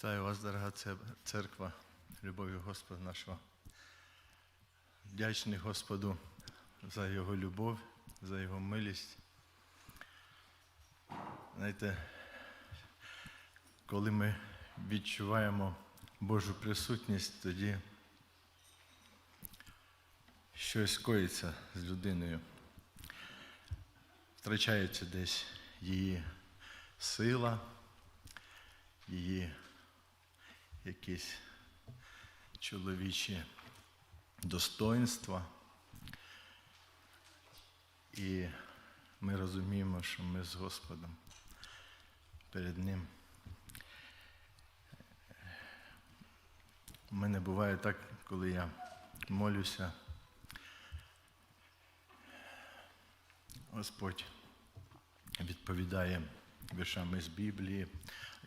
Вітаю вас, дорога церква, любов'ю Господа нашого. Вдячний Господу за Його любов, за Його милість. Знаєте, коли ми відчуваємо Божу присутність, тоді щось коїться з людиною. Втрачається десь її сила, її якісь чоловічі достоинства. І ми розуміємо, що ми з Господом перед Ним. У мене буває так, коли я молюся. Господь відповідає віршами з Біблії,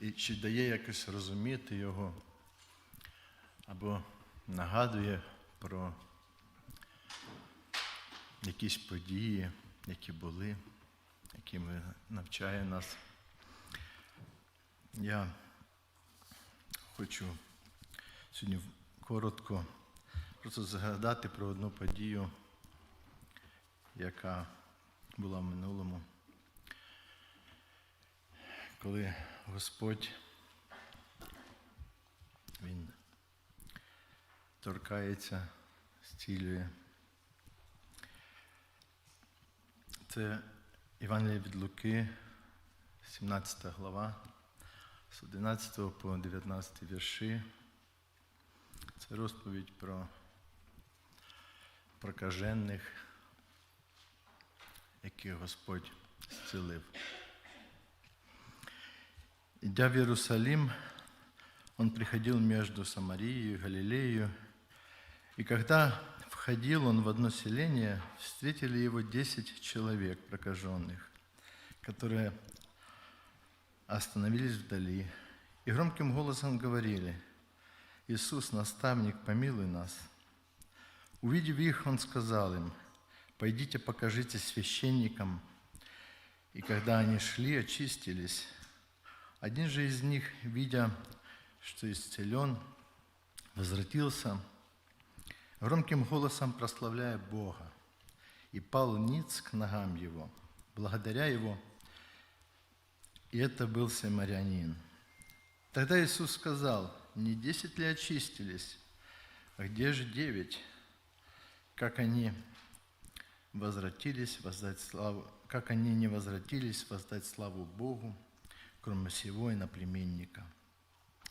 і чи дає якось розуміти його, або нагадує про якісь події, які були, якими навчає нас. Я хочу сьогодні коротко просто згадати про одну подію, яка була в минулому, коли Господь Він торкається, зцілює. Це Івангелія від Луки, 17 глава, з 11 по 19 вірші. Це розповідь про прокажених, яких Господь зцілив. Идя в Иерусалим, он приходил между Самарией и Галилеей, и когда входил он в одно селение, встретили его десять человек прокаженных, которые остановились вдали и громким голосом говорили, «Иисус, наставник, помилуй нас». Увидев их, он сказал им, «Пойдите покажите священникам». И когда они шли, очистились. Один же из них, видя, что исцелен, возвратился, громким голосом прославляя Бога, и пал ниц к ногам его, благодаря его, и это был самарянин. Тогда Иисус сказал, не десять ли очистились, а где же девять? Как они возвратились воздать славу, как они не возвратились воздать славу Богу, кроме сего иноплеменника.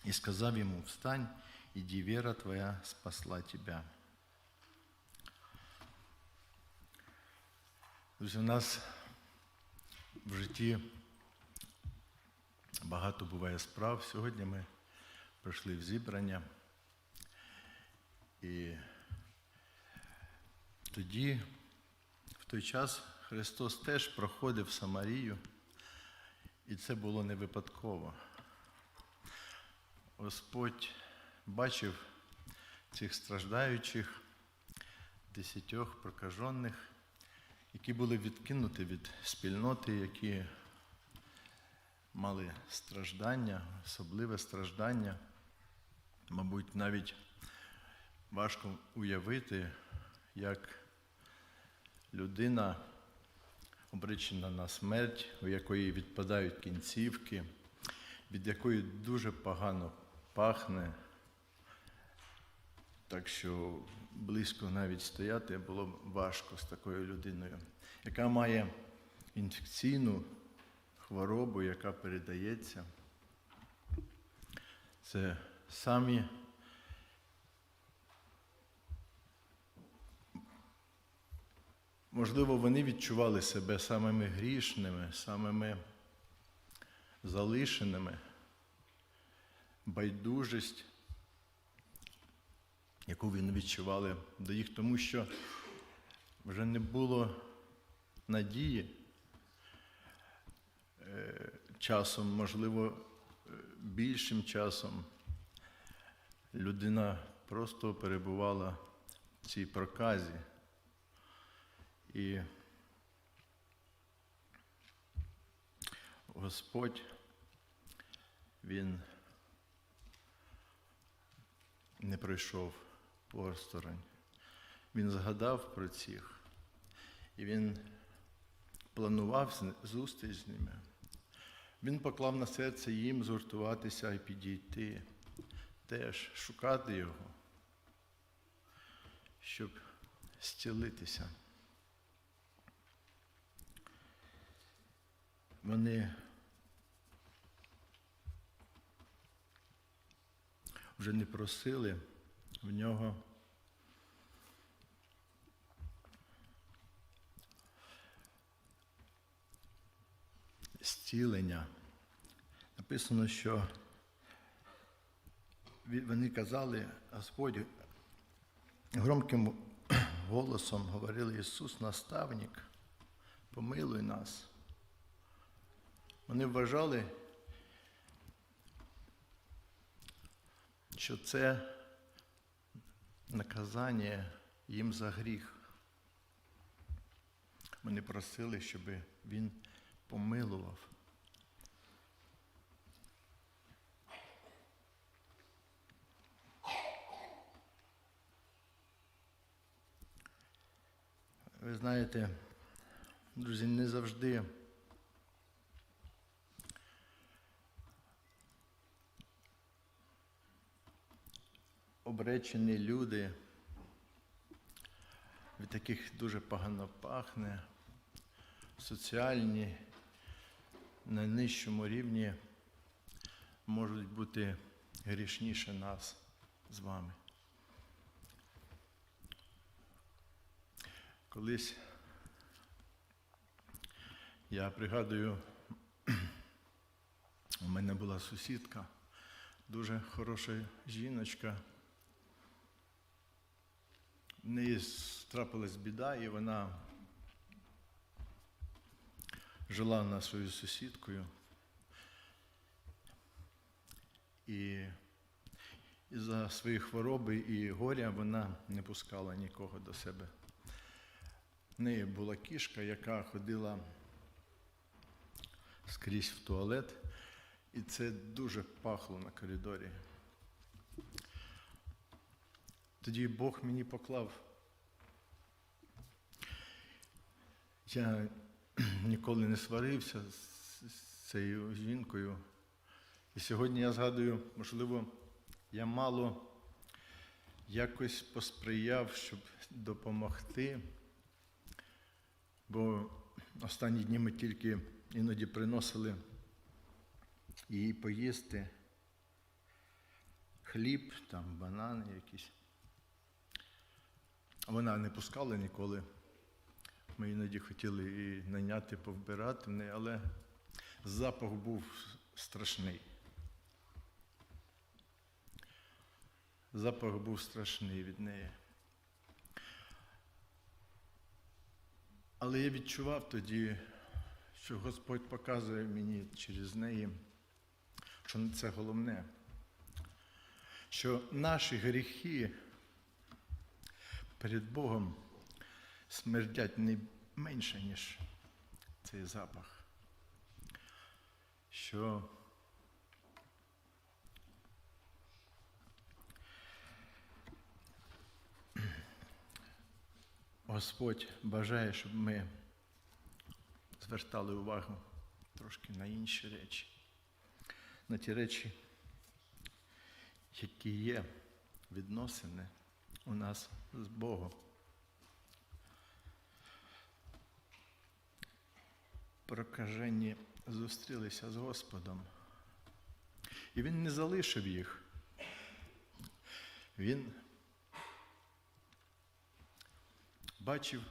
И сказав ему, встань, иди, вера твоя спасла тебя. Друзі, у нас в житті багато буває справ. Сьогодні ми прийшли в зібрання. І тоді, в той час, Христос теж проходив Самарію, і це було не випадково. Господь бачив цих страждаючих, десятьох прокажених, які були відкинуті від спільноти, які мали страждання, особливе страждання. Мабуть, навіть важко уявити, як людина обречена на смерть, у якої відпадають кінцівки, від якої дуже погано пахне. Так що близько навіть стояти було важко з такою людиною, яка має інфекційну хворобу, яка передається. Це самі Можливо, вони відчували себе самими грішними, самими залишеними, байдужість, яку вони відчували до їх, тому що вже не було надії Е, часом, можливо, е, більшим часом людина просто перебувала в цій проказі. І Господь, Він не пройшов посторонь. Він згадав про цих, і він планував зустріч з ними. Він поклав на серце їм згуртуватися і підійти, теж шукати його, щоб зцілитися. Вони вже не просили в нього зцілення. Написано, що вони казали, Господь громким голосом говорили Ісус, наставник, помилуй нас. Вони вважали, що це наказання їм за гріх. Вони просили, щоб він помилував. Ви знаєте, друзі, не завжди обречені люди, від яких дуже погано пахне, соціальні, на нижчому рівні можуть бути грішніше нас з вами. Колись я пригадую, у мене була сусідка, дуже хороша жіночка. В неї трапилась біда, і вона жила на свою сусідкою. І із-за своєї хвороби і горя вона не пускала нікого до себе. В неї була кішка, яка ходила скрізь в туалет, і це дуже пахло на коридорі. Тоді Бог мені поклав. Я ніколи не сварився з цією жінкою. І сьогодні я згадую, можливо, я мало якось посприяв, щоб допомогти, бо останні дні ми тільки іноді приносили їй поїсти хліб, там банани якісь. Вона не пускала ніколи. Ми іноді хотіли і наняти, повбирати але запах був страшний. Запах був страшний від неї. Але я відчував тоді, що Господь показує мені через неї, що це головне, що наші гріхи перед Богом смердять не менше, ніж цей запах. Що Господь бажає, щоб ми звертали увагу трошки на інші речі, на ті речі, які є відносини у нас з Богом. Прокажені зустрілися з Господом. І Він не залишив їх. Він бачив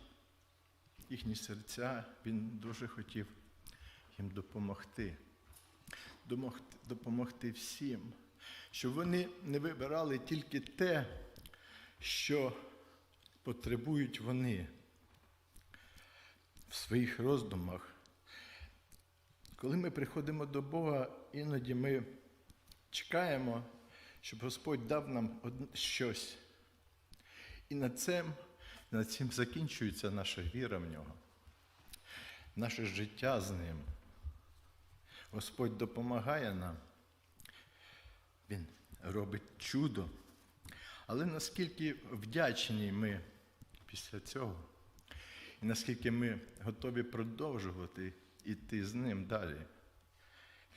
їхні серця, він дуже хотів їм допомогти. Допомогти всім, щоб вони не вибирали тільки те, що потребують вони в своїх роздумах. Коли ми приходимо до Бога, іноді ми чекаємо, щоб Господь дав нам щось. І над цим, над цим закінчується наша віра в нього, наше життя з ним. Господь допомагає нам. Він робить чудо. Але наскільки вдячні ми після цього, і наскільки ми готові продовжувати йти з ним далі,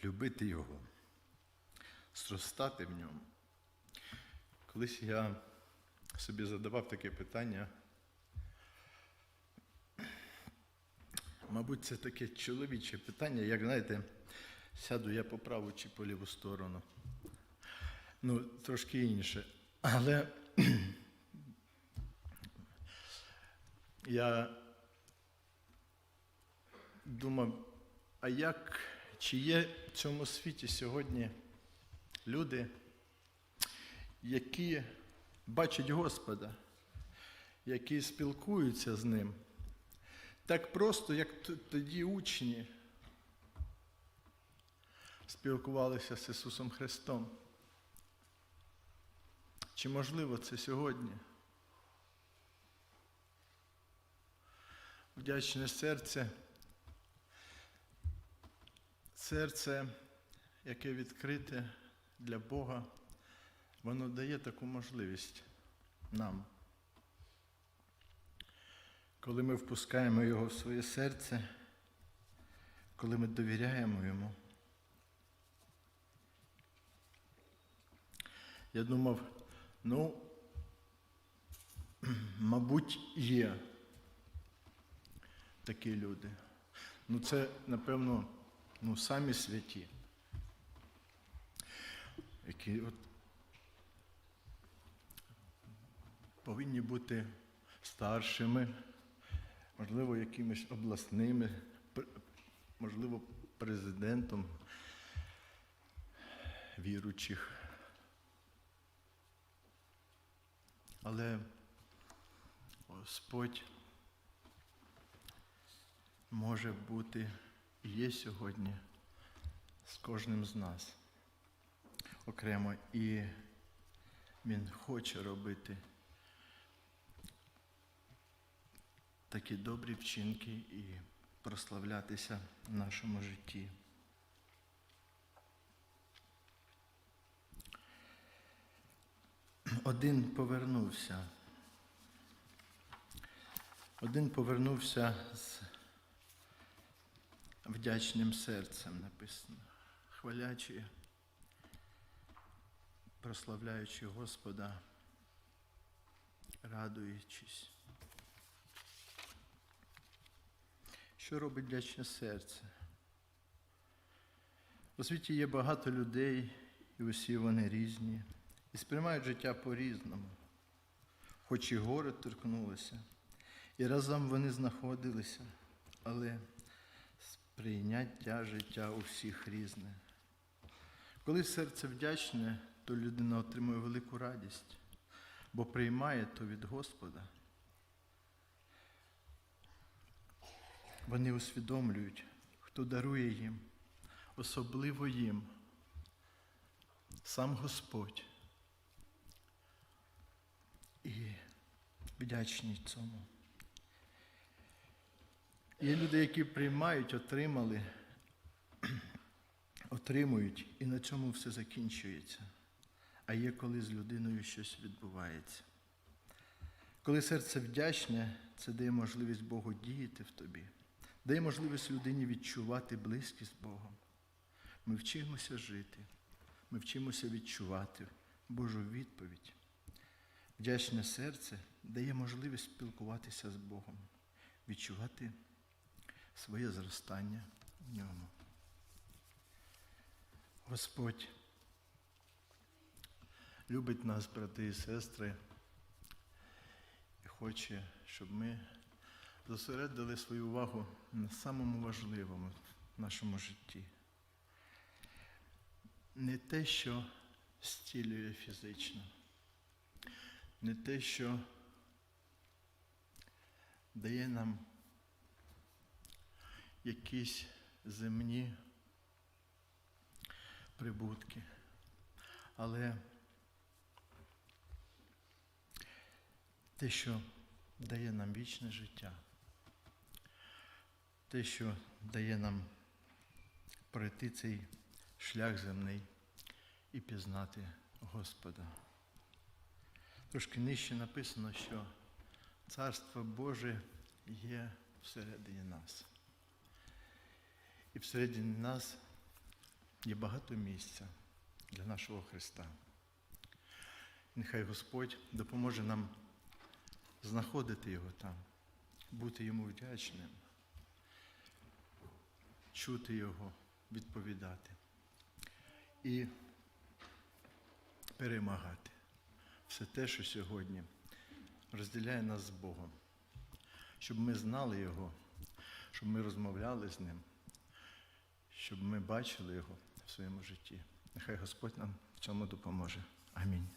любити його, зростати в ньому. Колись я собі задавав таке питання. Мабуть, це таке чоловіче питання, як знаєте, сяду я по праву чи по ліву сторону. Ну, трошки інше. Але я думав, а як, чи є в цьому світі сьогодні люди, які бачать Господа, які спілкуються з Ним, так просто, як тоді учні спілкувалися з Ісусом Христом. Чи можливо це сьогодні? Вдячне серце, серце, яке відкрите для Бога, воно дає таку можливість нам. Коли ми впускаємо Його в своє серце, коли ми довіряємо Йому. Я думав, ну, мабуть, є такі люди. Ну, це, напевно, ну, самі святі, які от повинні бути старшими, можливо, якимись обласними, можливо, президентом віручих. Але Господь може бути і є сьогодні з кожним з нас окремо, і Він хоче робити такі добрі вчинки і прославлятися в нашому житті. Один повернувся. Один повернувся з вдячним серцем написано, хвалячи, прославляючи Господа, радуючись. Що робить вдячне серце? У світі є багато людей, і усі вони різні, і сприймають життя по-різному, хоч і гори торкнулися, і разом вони знаходилися, але сприйняття життя у всіх різне. Коли серце вдячне, то людина отримує велику радість, бо приймає то від Господа. Вони усвідомлюють, хто дарує їм, особливо їм, сам Господь. І вдячні цьому. Є люди, які приймають, отримали, отримують, і на цьому все закінчується. А є, коли з людиною щось відбувається. Коли серце вдячне, це дає можливість Богу діяти в тобі, дає можливість людині відчувати близькість Богом. Ми вчимося жити, ми вчимося відчувати Божу відповідь. Вдячне серце дає можливість спілкуватися з Богом, відчувати своє зростання в ньому. Господь любить нас, брати і сестри, і хоче, щоб ми зосередили свою увагу на самому важливому в нашому житті. Не те, що стілює фізично, не те, що дає нам якісь земні прибутки, але те, що дає нам вічне життя, те, що дає нам пройти цей шлях земний і пізнати Господа. Трошки нижче написано, що Царство Боже є всередині нас. І всередині нас є багато місця для нашого Христа. Нехай Господь допоможе нам знаходити Його там, бути Йому вдячним, чути Його, відповідати і перемагати все те, що сьогодні розділяє нас з Богом, щоб ми знали Його, щоб ми розмовляли з Ним, щоб ми бачили Його в своєму житті. Нехай Господь нам в цьому допоможе. Амінь.